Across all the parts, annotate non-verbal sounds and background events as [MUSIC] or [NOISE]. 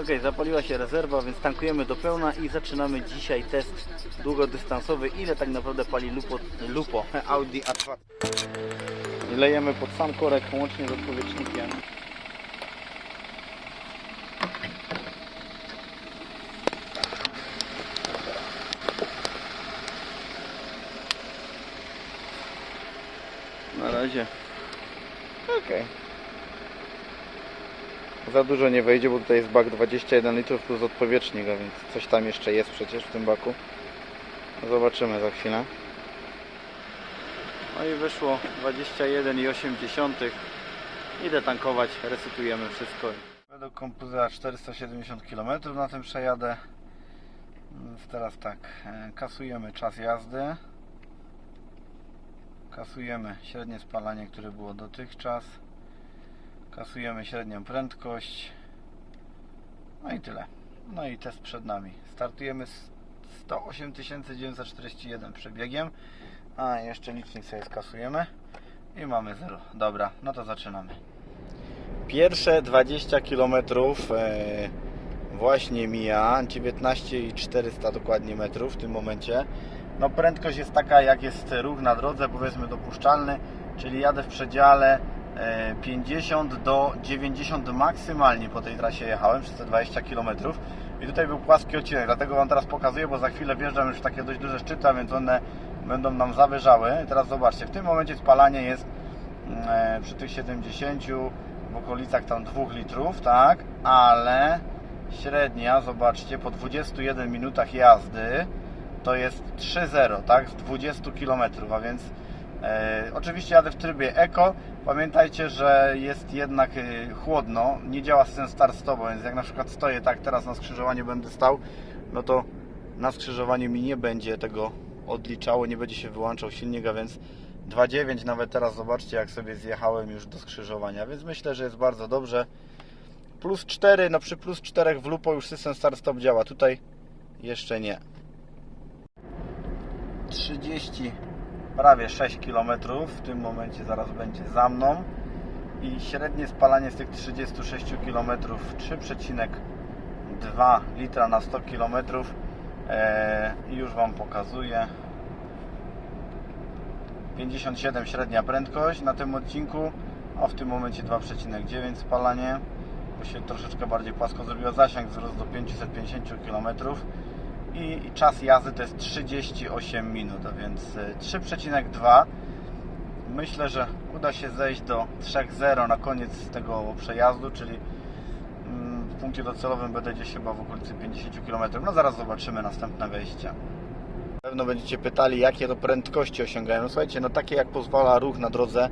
Ok, zapaliła się rezerwa, więc tankujemy do pełna i zaczynamy dzisiaj test długodystansowy. Ile tak naprawdę pali Lupo, Lupo [LAUGHS] Audi A2? I lejemy pod sam korek łącznie z odpowietrznikiem. Na razie. Okej. Za dużo nie wejdzie, bo tutaj jest bak 21 litrów plus odpowietrznik, a więc coś tam jeszcze jest przecież w tym baku. Zobaczymy za chwilę. No i wyszło 21,8. Idę tankować, resetujemy wszystko. Według komputera 470 km na tym przejadę. Więc teraz tak, e, kasujemy czas jazdy. Kasujemy średnie spalanie, które było dotychczas. Kasujemy średnią prędkość. No i tyle. No i test przed nami. Startujemy z 108 941 przebiegiem. A jeszcze licznik sobie skasujemy. I mamy 0. Dobra, no to zaczynamy. Pierwsze 20 km e, właśnie mija. 19,400 dokładnie metrów w tym momencie. No prędkość jest taka jak jest ruch na drodze, powiedzmy dopuszczalny, czyli jadę w przedziale 50 do 90 maksymalnie po tej trasie jechałem przez te 20 km i tutaj był płaski odcinek, dlatego Wam teraz pokazuję, bo za chwilę wjeżdżam już w takie dość duże szczyty, a więc one będą nam zawyżały. I teraz zobaczcie, w tym momencie spalanie jest e, przy tych 70 w okolicach tam 2 litrów, tak, ale średnia, zobaczcie, po 21 minutach jazdy to jest 3.0, tak, z 20 km, a więc e, oczywiście jadę w trybie Eco. Pamiętajcie, że jest jednak e, chłodno, nie działa system start-stop, więc jak na przykład stoję tak, teraz na skrzyżowaniu będę stał, no to na skrzyżowaniu mi nie będzie tego odliczało, nie będzie się wyłączał silnik, a więc 2.9 nawet teraz zobaczcie jak sobie zjechałem już do skrzyżowania, więc myślę, że jest bardzo dobrze. Plus 4, no przy plus 4 w Lupo już system start-stop działa, tutaj jeszcze nie. 30, prawie 6 km w tym momencie zaraz będzie za mną. I średnie spalanie z tych 36 km 3,2 litra na 100 km e, już Wam pokazuję. 57 średnia prędkość na tym odcinku a w tym momencie 2,9 spalanie. Bo się troszeczkę bardziej płasko zrobiło. Zasięg wzrósł do 550 km i czas jazdy to jest 38 minut, a więc y, 3,2 myślę, że uda się zejść do 3,0 na koniec tego przejazdu, czyli mm, w punkcie docelowym będę gdzieś chyba w okolicy 50 km. No zaraz zobaczymy następne wejścia. Pewno będziecie pytali, jakie to prędkości osiągają. No słuchajcie, no takie jak pozwala ruch na drodze.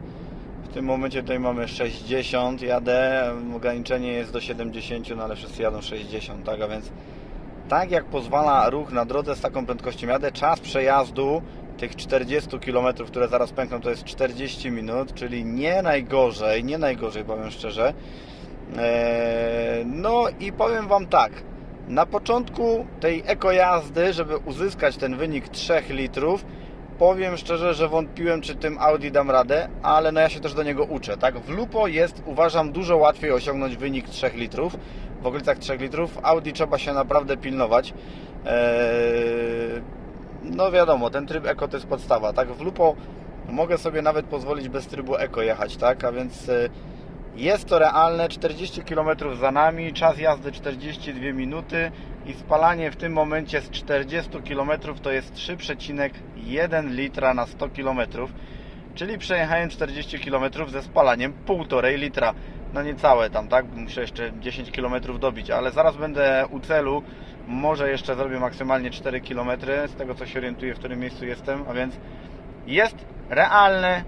W tym momencie tutaj mamy 60, jadę, ograniczenie jest do 70, no ale wszyscy jadą 60, tak, a więc tak jak pozwala ruch na drodze z taką prędkością jadę, czas przejazdu tych 40 km, które zaraz pękną, to jest 40 minut, czyli nie najgorzej, nie najgorzej powiem szczerze. Eee, No i powiem Wam tak, na początku tej ekojazdy, żeby uzyskać ten wynik 3 litrów, powiem szczerze, że wątpiłem, czy tym Audi dam radę, ale no ja się też do niego uczę, tak? W Lupo jest, uważam, dużo łatwiej osiągnąć wynik 3 litrów, w okolicach 3 litrów. Audi trzeba się naprawdę pilnować. Eee, no wiadomo, ten tryb Eco to jest podstawa, tak? W Lupo mogę sobie nawet pozwolić bez trybu Eco jechać, tak? A więc e, jest to realne, 40 km za nami, czas jazdy 42 minuty i spalanie w tym momencie z 40 km to jest 3,1 litra na 100 km, czyli przejechałem 40 km ze spalaniem 1,5 litra. No niecałe tam, tak? Muszę jeszcze 10 km dobić, ale zaraz będę u celu. Może jeszcze zrobię maksymalnie 4 km, z tego co się orientuję, w którym miejscu jestem, a więc jest realne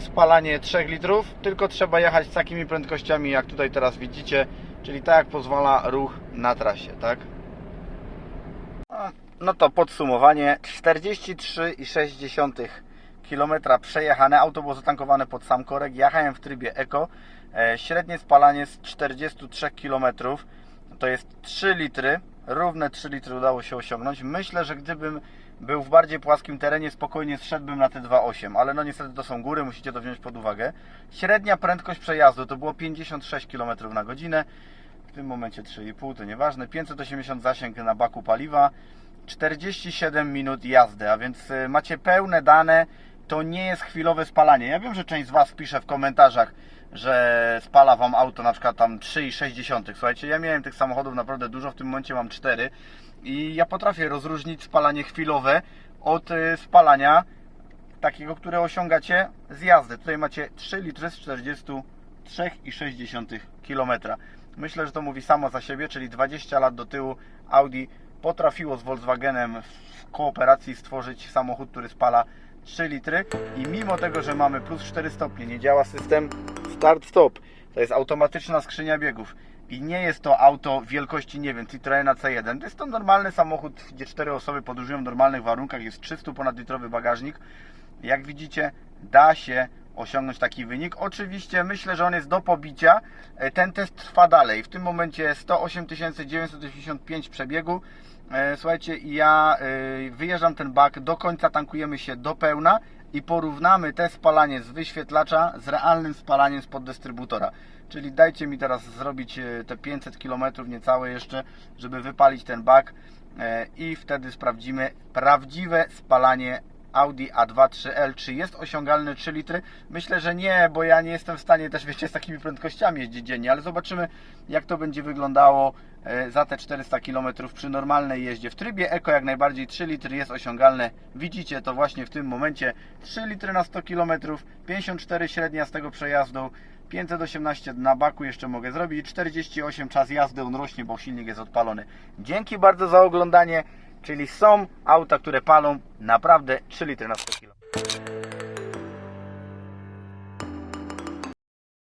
spalanie 3 litrów, tylko trzeba jechać z takimi prędkościami, jak tutaj teraz widzicie, czyli tak jak pozwala ruch na trasie, tak? No to podsumowanie. 43,6 km przejechane, auto było zatankowane pod sam korek, jechałem w trybie Eco, e, średnie spalanie z 43 km to jest 3 litry, równe 3 litry udało się osiągnąć. Myślę, że gdybym był w bardziej płaskim terenie, spokojnie zszedłbym na te 2,8, ale no niestety to są góry, musicie to wziąć pod uwagę. Średnia prędkość przejazdu to było 56 km na godzinę. tym momencie 3,5, to nieważne. 580 zasięg na baku paliwa, 47 minut jazdy, a więc y, macie pełne dane. To nie jest chwilowe spalanie. Ja wiem, że część z Was pisze w komentarzach, że spala Wam auto na przykład tam 3,6. Słuchajcie, ja miałem tych samochodów naprawdę dużo, w tym momencie mam 4 i ja potrafię rozróżnić spalanie chwilowe od y, spalania takiego, które osiągacie z jazdy. Tutaj macie 3 litry z 43,6 km. Myślę, że to mówi samo za siebie, czyli 20 lat do tyłu Audi potrafiło z Volkswagenem w kooperacji stworzyć samochód, który spala 3 litry i mimo tego, że mamy plus 4 stopnie, nie działa system start-stop. To jest automatyczna skrzynia biegów i nie jest to auto wielkości, nie wiem, Citroena C1. To jest to normalny samochód, gdzie 4 osoby podróżują w normalnych warunkach, jest 300 ponadlitrowy bagażnik. Jak widzicie, da się osiągnąć taki wynik. Oczywiście myślę, że on jest do pobicia. E, Ten test trwa dalej. W tym momencie 108 985 przebiegu. E, Słuchajcie, ja e, wyjeżdżam ten bak, do końca tankujemy się do pełna i porównamy te spalanie z wyświetlacza z realnym spalaniem spod dystrybutora. Czyli dajcie mi teraz zrobić e, te 500 km niecałe jeszcze, żeby wypalić ten bak i wtedy sprawdzimy prawdziwe spalanie Audi A2 3L. Czy jest osiągalne 3 litry? Myślę, że nie, bo ja nie jestem w stanie też, wiecie, z takimi prędkościami jeździć dziennie, ale zobaczymy, jak to będzie wyglądało za te 400 km przy normalnej jeździe. W trybie Eco jak najbardziej 3 litry jest osiągalne. Widzicie to właśnie w tym momencie. 3 litry na 100 km, 54 średnia z tego przejazdu. 518 na baku jeszcze mogę zrobić, 48 czas jazdy, on rośnie, bo silnik jest odpalony. Dzięki bardzo za oglądanie, czyli są auta, które palą naprawdę 3 litry na 100 km.